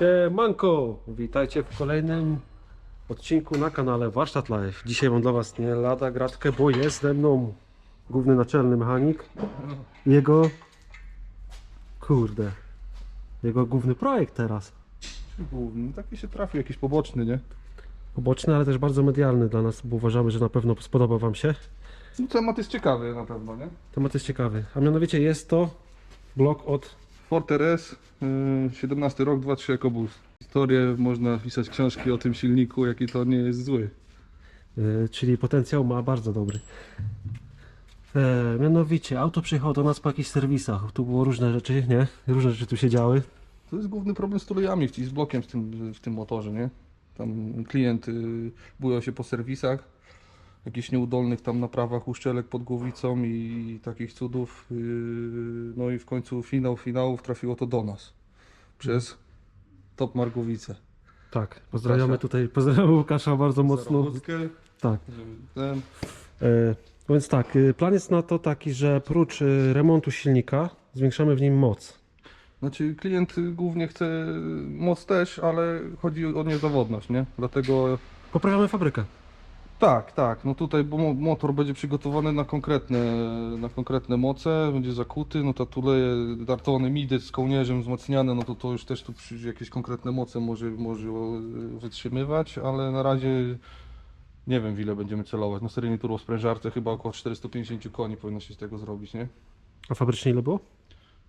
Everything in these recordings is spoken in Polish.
Siemanko! Witajcie w kolejnym odcinku na kanale Warsztat Live. Dzisiaj mam dla Was nie lada gratkę, bo jest ze mną główny naczelny mechanik jego... Kurde. Jego główny projekt teraz. Główny, taki się trafił, jakiś poboczny, nie? Poboczny, ale też bardzo medialny dla nas, bo uważamy, że na pewno spodoba Wam się. No, temat jest ciekawy na pewno, nie? Temat jest ciekawy. A mianowicie jest to blok od Ford RS, yy, 17 rok, 2.3 EcoBoost. Historię, można pisać książki o tym silniku, jaki to nie jest zły. Y, czyli potencjał ma bardzo dobry. E, mianowicie, auto przyjechało do nas po jakichś serwisach. Tu było różne rzeczy, nie? Różne rzeczy tu się działy. To jest główny problem z tulejami, i z blokiem w tym, w tym motorze, nie? Tam klient yy, bujał się po serwisach, jakichś nieudolnych tam naprawach uszczelek pod głowicą i takich cudów. Yy, no i w końcu finał finałów trafiło to do nas. Przez Top Margowice. Tak, pozdrawiamy Łukasza. tutaj, pozdrawiamy Łukasza bardzo mocno. Tak. żeby ten, E, więc tak, y, plan jest na to taki, że prócz y, remontu silnika zwiększamy w nim moc. Znaczy klient głównie chce moc też, ale chodzi o niezawodność, nie? Dlatego Poprawiamy fabrykę. Tak, tak, no tutaj bo mo- motor będzie przygotowany na konkretne, na konkretne moce, będzie zakuty, no to tuleje dartowany midy z kołnierzem wzmacniane, no to to już też tu przy jakieś konkretne moce może, może y, wytrzymywać, ale na razie nie wiem w ile będziemy celować. Na seryjnej turbosprężarce chyba około 450 koni powinno się z tego zrobić, nie? A fabrycznie ile było?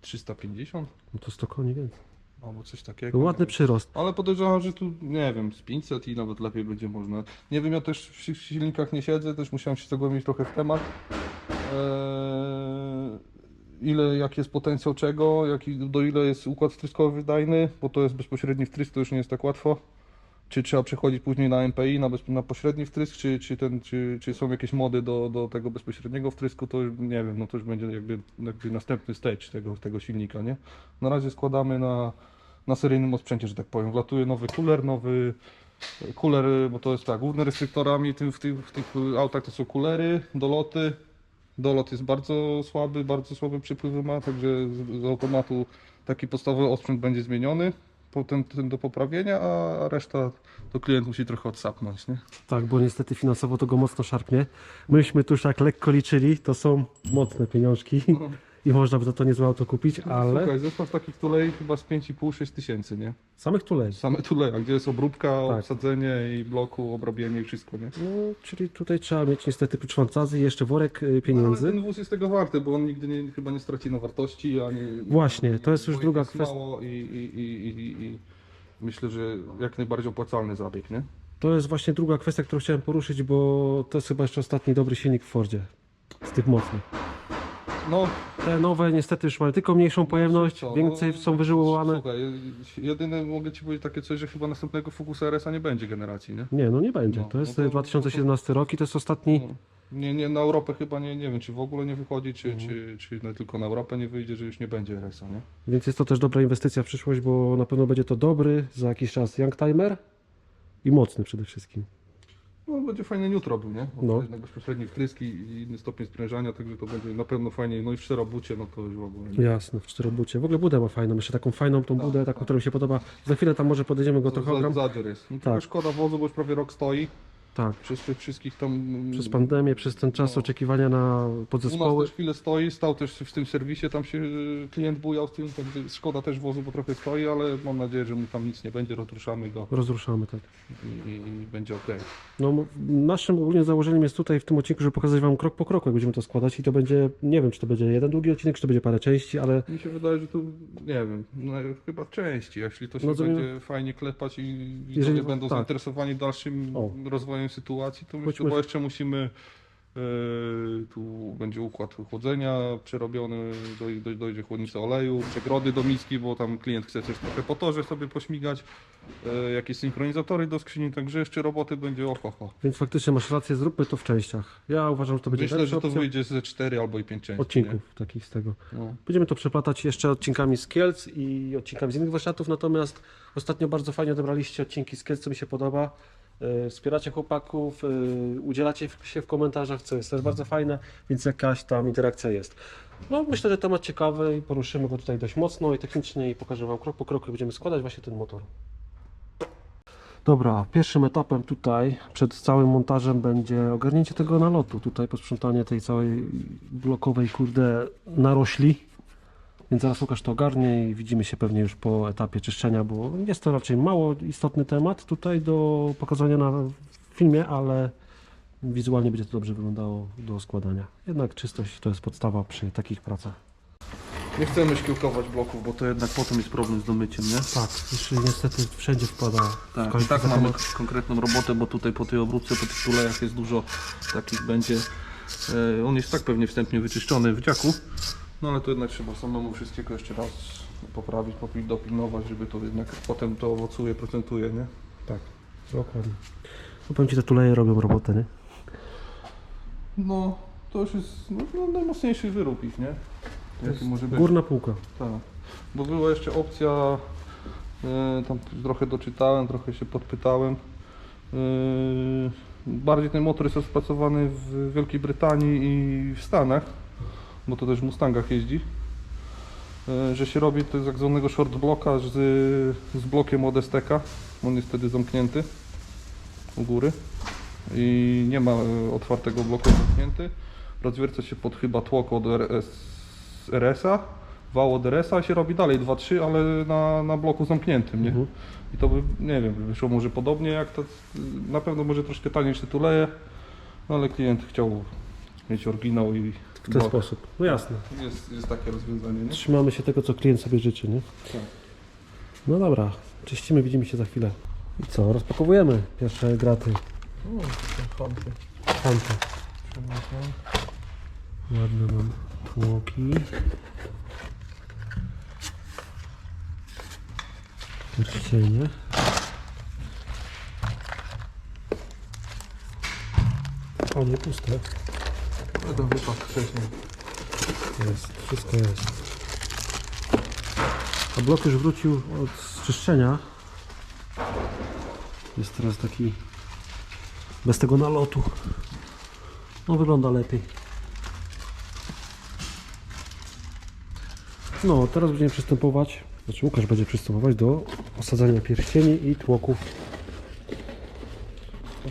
350 No to 100 koni więcej. Albo coś takiego. Ładny przyrost. Ale podejrzewam, że tu, nie wiem, z 500 i nawet lepiej będzie można. Nie wiem, ja też w si- silnikach nie siedzę, też musiałem się zagłębić trochę w temat. Eee, ile, jaki jest potencjał czego, jaki, do ile jest układ wtryskowy wydajny, bo to jest bezpośredni wtrysk, to już nie jest tak łatwo. Czy trzeba przechodzić później na MPI, na, bez, na pośredni wtrysk, czy, czy, ten, czy, czy są jakieś mody do, do tego bezpośredniego wtrysku, to już nie wiem, no to już będzie jakby, jakby następny stage tego, tego silnika, nie? Na razie składamy na, na seryjnym osprzęcie, że tak powiem. Wlatuje nowy kuler, nowy kuler, bo to jest tak, główne restryktorami tym, w, tych, w tych autach to są kulery, doloty. Dolot jest bardzo słaby, bardzo słabe przypływy ma, także z, z automatu taki podstawowy osprzęt będzie zmieniony. Potem ten do poprawienia, a reszta to klient musi trochę odsapnąć, nie? Tak, bo niestety finansowo to go mocno szarpnie. Myśmy tu już tak lekko liczyli, to są mocne pieniążki i można by za to niezłe auto kupić, ale Słuchaj, zestaw takich tulei chyba z 5,5-6 tysięcy, nie? samych tulej. Same tuleja, gdzie jest obróbka, Tak. obsadzenie i bloku, obrobienie i wszystko, nie? No, czyli tutaj trzeba mieć niestety klucz fantazy i jeszcze worek y, Ale pieniędzy. ten wóz jest tego warty, bo on nigdy nie, chyba nie straci na wartości, ani... Właśnie, to jest już bo druga jest kwestia. mało I, i, i, i, i myślę, że jak najbardziej opłacalny zabieg, nie? To jest właśnie druga kwestia, którą chciałem poruszyć, bo to jest chyba jeszcze ostatni dobry silnik w Fordzie. Z tych mocnych. No, Te nowe niestety już mają tylko mniejszą pojemność, co, więcej no, są wyżyłowane. Słuchaj, jedyne mogę Ci powiedzieć takie coś, że chyba następnego Focusa RS-a nie będzie generacji, nie? Nie, no nie będzie. No, To jest no to- 2017 rok i to jest ostatni. No. Nie, nie, na Europę chyba nie, nie wiem, czy w ogóle nie wychodzi, czy, Mhm. czy, czy no, tylko na Europę nie wyjdzie, że już nie będzie RS-a, nie? Więc jest to też dobra inwestycja w przyszłość, bo na pewno będzie to dobry za jakiś czas youngtimer i mocny przede wszystkim. No będzie fajny niut robił, nie? No. No. Bezpośredni wtryski i inny stopień sprężania, także to będzie na pewno fajnie. No i w czterobucie, no to już w ogóle nie. Jasne, w czterobucie. W ogóle budę ma fajną, jeszcze taką fajną tą budę, taką, która mi się podoba. Za chwilę tam może podejdziemy go trochę ogram. Zadzier jest. No, Tak. tak. Szkoda wozu, bo już prawie rok stoi. Tak, Przez tych wszystkich tam... mm, przez pandemię, przez ten czas No. oczekiwania na U nas podzespoły. też chwilę stoi, stał też w tym serwisie, tam się y, klient bujał z tym, szkoda też wozu, bo trochę stoi, ale mam nadzieję, że mu tam nic nie będzie, rozruszamy go Rozruszamy, tak. i, i, i będzie ok. No, naszym ogólnie założeniem jest tutaj w tym odcinku, żeby pokazać Wam krok po kroku, jak będziemy to składać i to będzie, nie wiem, czy to będzie jeden długi odcinek, czy to będzie parę części, ale Mi się wydaje, że tu, nie wiem, no, chyba części, jeśli to się No będzie fajnie klepać i widzowie Jeżeli- będą tak. zainteresowani dalszym O. rozwojem sytuacji, to Chodźmy- jeszcze musimy, e, tu będzie układ chłodzenia przerobiony, doj, doj, dojdzie chłodnica oleju, przegrody do miski, bo tam klient chce też trochę po torze sobie pośmigać, e, jakieś synchronizatory do skrzyni, także jeszcze roboty będzie ohoho. więc faktycznie masz rację, zróbmy to w częściach. Ja uważam, że to będzie Myślę, że to wyjdzie ze 4 albo i 5 części. odcinków takich z tego. Nie? No. Będziemy to przeplatać jeszcze odcinkami z Kielc i odcinkami z innych warsztatów, natomiast ostatnio bardzo fajnie odebraliście odcinki z Kielc, co mi się podoba. Y, wspieracie chłopaków, y, udzielacie się w komentarzach, co jest też bardzo fajne, więc jakaś tam interakcja jest. No myślę, że temat ciekawy i poruszymy go tutaj dość mocno i technicznie i pokażę Wam krok po kroku, jak będziemy składać właśnie ten motor. Dobra, pierwszym etapem tutaj przed całym montażem będzie ogarnięcie tego nalotu. Tutaj posprzątanie tej całej blokowej kurde narośli. Więc zaraz Łukasz to ogarnie i widzimy się pewnie już po etapie czyszczenia, bo jest to raczej mało istotny temat tutaj do pokazania na filmie, ale wizualnie będzie to dobrze wyglądało do składania. Jednak czystość to jest podstawa przy takich pracach. Nie chcemy szkiełkować bloków, bo to jednak potem jest problem z domyciem, nie? Tak, już niestety wszędzie wpada. Tak, i tak mamy konkretną robotę, bo tutaj po tej obróbce, po tych tulejach jest dużo takich będzie. E, on jest tak pewnie wstępnie wyczyszczony w dziaku, no ale to jednak trzeba samemu wszystkiego jeszcze raz poprawić, popil- dopilnować, żeby to jednak potem to owocuje, procentuje, nie? Tak, dokładnie. No powiem Ci, te tuleje robią robotę, nie? No, to już jest no, no, najmocniejszy wyrób ich, nie? Jaki może być. Górna półka. Tak, bo była jeszcze opcja, e, tam trochę doczytałem, trochę się podpytałem. E, bardziej ten motor jest rozpracowany w Wielkiej Brytanii i w Stanach, bo to też w Mustangach jeździ. E, że się robi to tak zwanego short blocka z, z blokiem od STK. On jest wtedy zamknięty u góry i nie ma e, otwartego bloku zamknięty. Rozwierca się pod chyba tłok od RS, RS-a wał od RS-a się robi dalej 2-3, ale na, na bloku zamkniętym, nie? Mhm. I to by, nie wiem, wyszło może podobnie jak to, na pewno może troszkę taniej się tuleje, no ale klient chciał mieć oryginał i W ten sposób. No jasne. Jest, jest takie rozwiązanie, nie? Trzymamy się tego, co klient sobie życzy, nie? Tak. No dobra, czyścimy, widzimy się za chwilę. I co, rozpakowujemy pierwsze graty. O, fanty. Tamte. Ładne mam tłoki. Pierścienie. O, nie puste. To wypadł wcześniej. Jest, wszystko jest. A blok już wrócił od czyszczenia. Jest teraz taki bez tego nalotu. No wygląda lepiej. No, teraz będziemy przystępować, znaczy Łukasz będzie przystępować do osadzania pierścieni i tłoków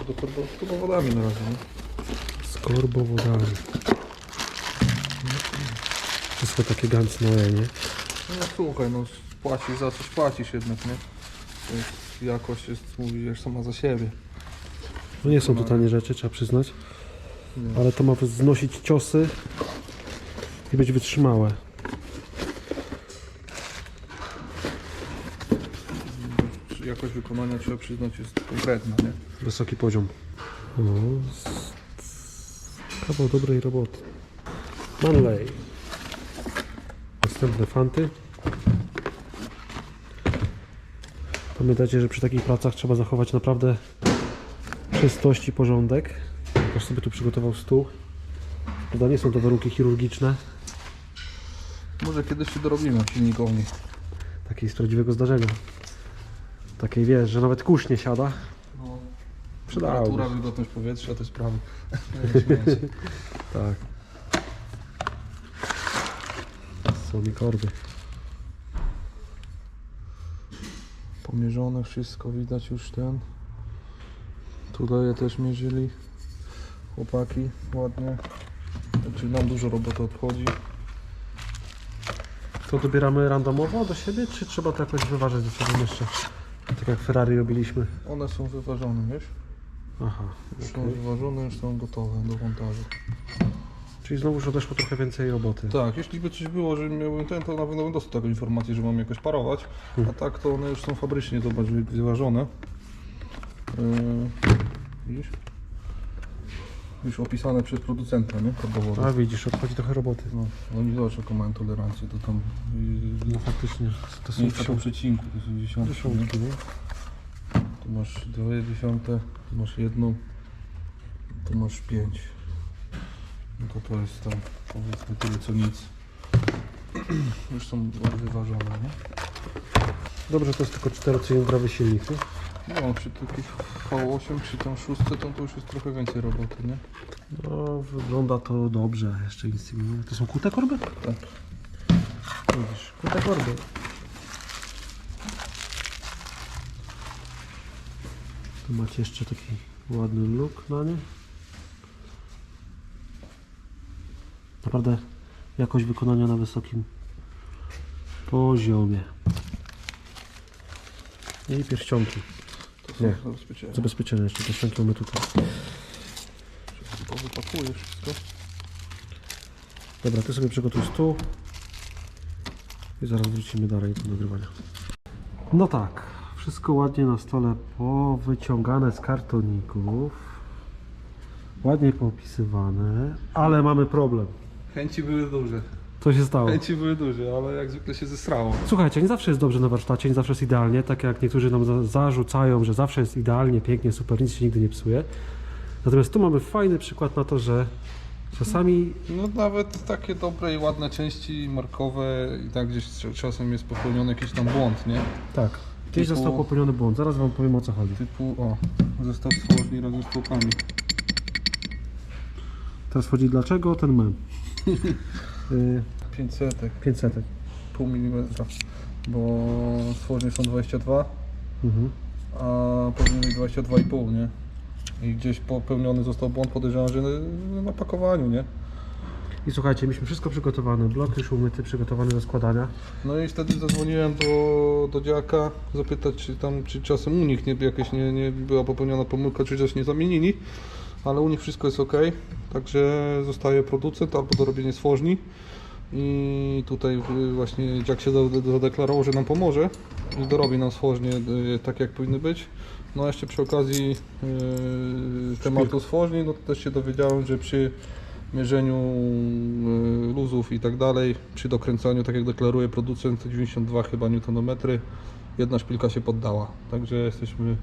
To turbo, turbowodami na razie, nie? Z korbowodami. Wszystko takie ganz małe, nie? No słuchaj, no płacisz za coś, płacisz jednak, nie? To jest, jakość jest, mówisz, sama za siebie. No nie są to tanie rzeczy, trzeba przyznać. Nie. Ale to ma znosić ciosy i być wytrzymałe. Jakość wykonania trzeba przyznać jest konkretna, nie? Wysoki poziom. O, s- s- kawał dobrej roboty. Manley. Następne fanty. Pamiętajcie, że przy takich pracach trzeba zachować naprawdę czystość i porządek. Łukasz sobie tu przygotował stół. Prawda, nie są to warunki chirurgiczne. Może kiedyś się dorobimy silnikowni. Takiej z prawdziwego zdarzenia. Takiej wiesz, że nawet kurz nie siada. Przydałoby temperatura, się. wilgotność powietrza, te sprawy. Tak. Są mi korby. Pomierzone wszystko, widać już ten. Tutaj też mierzyli chłopaki ładnie. Znaczy nam dużo roboty odchodzi. To dobieramy randomowo do siebie, czy trzeba to jakoś wyważyć ze sobą jeszcze? Tak jak Ferrari robiliśmy. One są wyważone, wiesz? Aha. Już są wyważone, już są gotowe do montażu. Czyli znowuż odeszło trochę więcej roboty. Tak, jeśli by coś było, że miałbym ten, to na pewno bym dostał taką informację, że mam jakoś parować. A tak to one już są fabrycznie, zobacz, wy- wyważone. Yy, widzisz? Już opisane przez producenta, nie? A widzisz, odchodzi trochę roboty. No, oni zobacz jaką mają tolerancję, to tam No faktycznie, to są miejsca po przecinku, to są dziesiątki. dziesiątki nie? Tu masz dwie dziesiąte, tu masz jedną, tu masz pięć. No to to jest tam powiedzmy tyle co nic. Już są wyważone, nie? Dobrze, to jest tylko czterocylindrowy silnik, nie? No, przy takiej V8 czy tam 6 to, to już jest trochę więcej roboty, nie? No, wygląda to dobrze, jeszcze nic nie mówię. To są kute korby? Tak. Widzisz, kute korby. Tu macie jeszcze taki ładny look na nie. Naprawdę jakość wykonania na wysokim poziomie. I pierścionki. To są Nie. zabezpieczenia. Jeszcze, pierścionki mamy tutaj. Wypakuję wszystko. Dobra, ty sobie przygotuj stół i zaraz wrócimy dalej do nagrywania. No tak, wszystko ładnie na stole powyciągane z kartoników. Ładnie poopisywane, ale mamy problem. Chęci były duże. Co się stało? Chęci były duże, ale jak zwykle się zesrało. Słuchajcie, nie zawsze jest dobrze na warsztacie, nie zawsze jest idealnie, tak jak niektórzy nam za zarzucają, że zawsze jest idealnie, pięknie, super, nic się nigdy nie psuje. Natomiast tu mamy fajny przykład na to, że czasami No nawet takie dobre i ładne części markowe i tak gdzieś czasem jest popełniony jakiś tam błąd, nie? tak, gdzieś Typu- został popełniony błąd, zaraz wam powiem o co chodzi. Typu, o, zestaw stworzni razem z tłokami. Teraz chodzi dlaczego ten mem. Y, 500, 500. pół milimetra, bo stworznie są 22, Mhm. a powinien mieć 22,5, nie? I gdzieś popełniony został błąd, podejrzewam, że na pakowaniu, nie? I słuchajcie, mieliśmy wszystko przygotowane, blok już umyty, przygotowany do składania. No i wtedy zadzwoniłem do, do dziaka, zapytać czy tam, czy czasem u nich nie, jakaś nie, nie była popełniona pomyłka, czy coś nie zamienili, ale u nich wszystko jest ok, także zostaje producent albo dorobienie stworzni i tutaj y, właśnie dziak się zade- zadeklarował, że nam pomoże i dorobi nam stworznie y, tak jak powinny być. No a jeszcze przy okazji y, tematu stworzni, no to też się dowiedziałem, że przy mierzeniu y, luzów i tak dalej, przy dokręcaniu, tak jak deklaruje producent, 92 chyba newtonometry, jedna szpilka się poddała. Także jesteśmy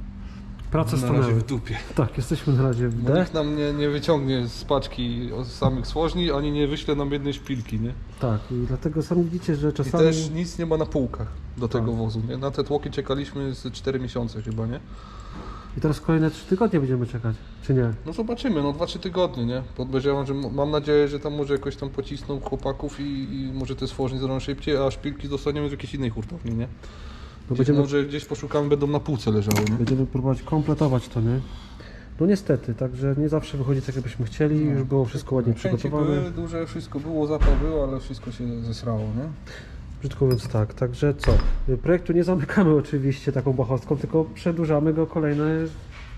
Prace na razie stanęły. w dupie. Tak, jesteśmy na razie w Bo D. nikt nam nie, nie wyciągnie z paczki z samych słożni, ani nie wyśle nam jednej szpilki, nie? Tak, i dlatego sami widzicie, że I czasami... też nic nie ma na półkach do tego Tak. wozu, nie? Na te tłoki czekaliśmy z 4 miesiące chyba, nie? I teraz kolejne 3 tygodnie będziemy czekać, czy nie? No zobaczymy, no 2-3 tygodnie, nie? Podejrzewam, że mam nadzieję, że tam może jakoś tam pocisną chłopaków i, i może te stworznie zrobią szybciej, a szpilki dostaniemy z jakiejś innej hurtowni, nie? No Gdzieś, będziemy, Może gdzieś poszukamy, będą na półce leżały, nie? będziemy próbować kompletować to, nie? No niestety, także nie zawsze wychodzi tak, jakbyśmy chcieli, już było wszystko ładnie Chęci przygotowane. były duże, wszystko było, zapał był, ale wszystko się zesrało, nie? Brzydko mówiąc tak, także co? Y, Projektu nie zamykamy oczywiście taką bachowską, tylko przedłużamy go kolejne...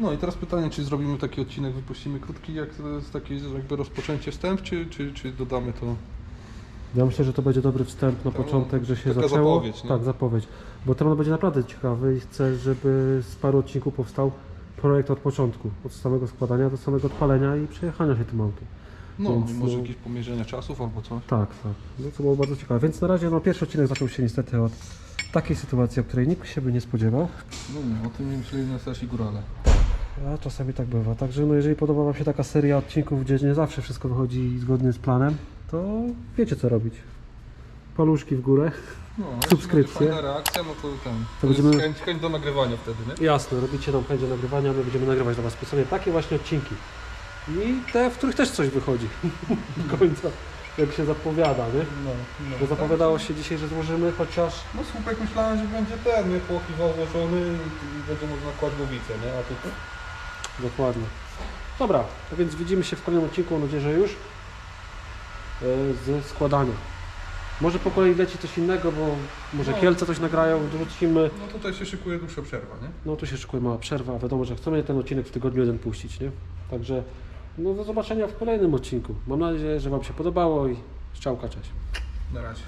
No i teraz pytanie, czy zrobimy taki odcinek, wypuścimy krótki, jak to jest takie jakby rozpoczęcie wstęp, czy, czy, czy dodamy to? Ja myślę, że to będzie dobry wstęp na początek, że się taka zaczęło. zapowiedź, nie? tak, zapowiedź. Bo temat będzie naprawdę ciekawy i chcę, żeby z paru odcinków powstał projekt od początku, od samego składania do samego odpalenia i przejechania się tym autem. No, Więc, może no- jakieś pomierzenia czasów albo coś. Tak, tak. No to było bardzo ciekawe. Więc na razie no, pierwszy odcinek zaczął się niestety od takiej sytuacji, o której nikt się by nie spodziewał. No nie, o tym nie myśleli na starsi górale. A czasami tak bywa. Także no, jeżeli podoba Wam się taka seria odcinków, gdzie nie zawsze wszystko wychodzi zgodnie z planem, to wiecie co robić. Paluszki w górę. No, jeśli Subskrypcje. będzie fajna reakcja, no to ten. To, będziemy- jest chęć, chęć do nagrywania wtedy, nie? Jasne, robicie nam chęć do nagrywania, my będziemy nagrywać dla Was specjalnie takie właśnie odcinki. I te, w których też coś wychodzi do końca, jak się zapowiada, nie? No, no. Bo zapowiadało się dzisiaj, że złożymy chociaż... No słupek myślałem, że będzie ten, nie? Płoki założony i będzie można kłaść głowicę, nie? A tu Dokładnie. Dobra, a więc widzimy się w kolejnym odcinku, mam nadzieję, że już e, z składania. Może po kolei leci coś innego, bo może No. Kielce coś nagrają, dorzucimy. No tutaj się szykuje dłuższa przerwa, nie? No tu się szykuje mała przerwa, wiadomo, że chcemy ten odcinek w tygodniu jeden puścić, nie? Także no do zobaczenia w kolejnym odcinku. Mam nadzieję, że Wam się podobało i szczałka, cześć. Na razie.